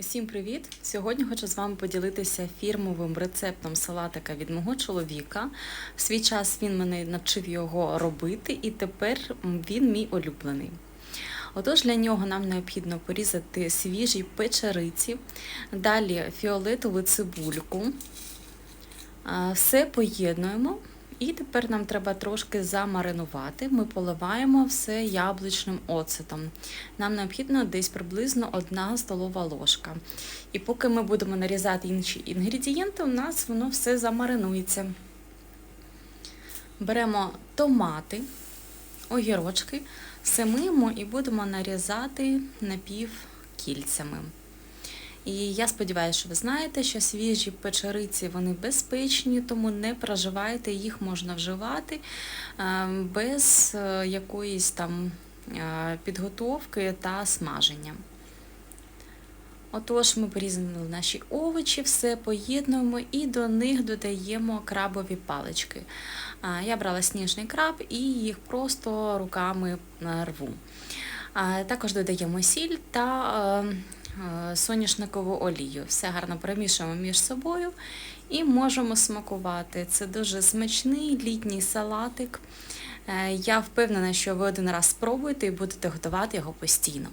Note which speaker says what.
Speaker 1: Усім привіт! Сьогодні хочу з вами поділитися фірмовим рецептом салатика від мого чоловіка. В свій час він мене навчив його робити, і тепер він мій улюблений. Отож, для нього нам необхідно порізати свіжі печериці, далі фіолетову цибульку. Все поєднуємо. І тепер нам треба трошки замаринувати. Ми поливаємо все яблучним оцетом. Нам необхідно десь приблизно 1 столова ложка. І поки ми будемо нарізати інші інгредієнти, у нас воно все замаринується. Беремо томати, огірочки, все миємо і будемо нарізати напівкільцями. І я сподіваюся, що ви знаєте, що свіжі печериці вони безпечні, тому не проживайте, їх можна вживати е, без е, якоїсь там е, підготовки та смаження. Отож, ми порізали наші овочі, все поєднуємо і до них додаємо крабові палички. Я брала сніжний краб і їх просто руками рву. Також додаємо сіль та соняшникову олію. Все гарно перемішуємо між собою і можемо смакувати. Це дуже смачний літній салатик. Е, Я впевнена, що ви один раз спробуєте і будете готувати його постійно.